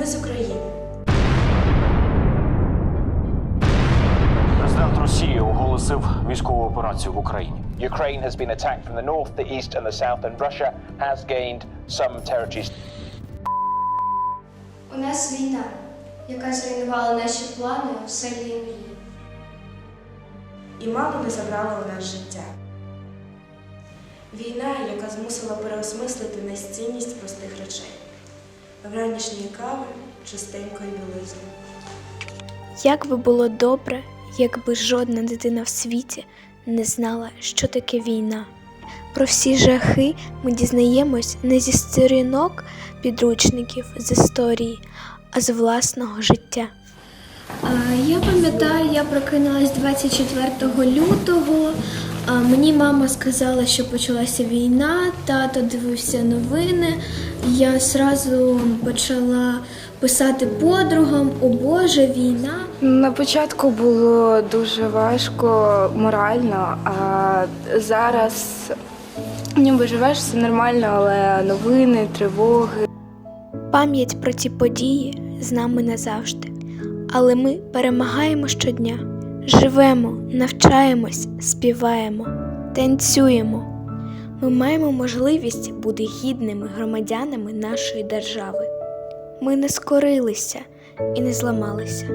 Ми з України. Президент Росії оголосив військову операцію в Україні. Ukraine has been attacked from the north, the east, and the south, and Russia has gained some territories. У нас війна, яка зруйнувала наші плани, оселі і мрії. І мало не забрала у нас життя. Війна, яка змусила переосмислити несцінність простих речей. Вранішньої кави, чистенької білизни. Як би було добре, якби жодна дитина в світі не знала, що таке війна. Про всі жахи ми дізнаємось не зі сторінок підручників з історії, а з власного життя. Я пам'ятаю, я прокинулась 24 лютого. а, Мені мама сказала, що почалася війна, тато дивився новини. Я зразу почала писати подругам, о Боже, війна. На початку було дуже важко морально, а зараз ніби живеш все нормально, але новини, тривоги. Пам'ять про ті події з нами назавжди. Але ми перемагаємо щодня, живемо, навчаємось, співаємо, танцюємо. Ми маємо можливість бути гідними громадянами нашої держави. Ми не скорилися і не зламалися.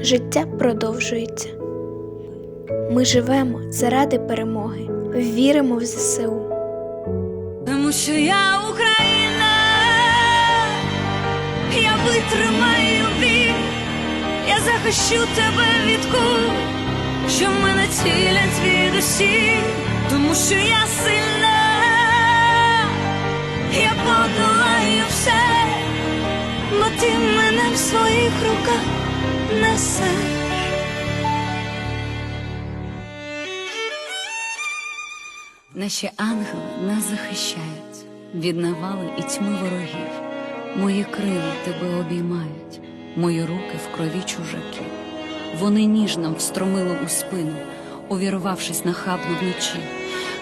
Життя продовжується. Ми живемо заради перемоги, віримо в ЗСУ. Тому що я Україна, я витримаю біль, я захищу тебе від куль, що мене цілять від усіх, тому що я сильна, подолаю все, бо ти мене в своїх руках несеш. Наші ангели нас захищають від навали і тьми ворогів. Мої крила тебе обіймають, мої руки в крові чужаків. Вони ніж нам встромили у спину, увірвавшись нахабно вночі.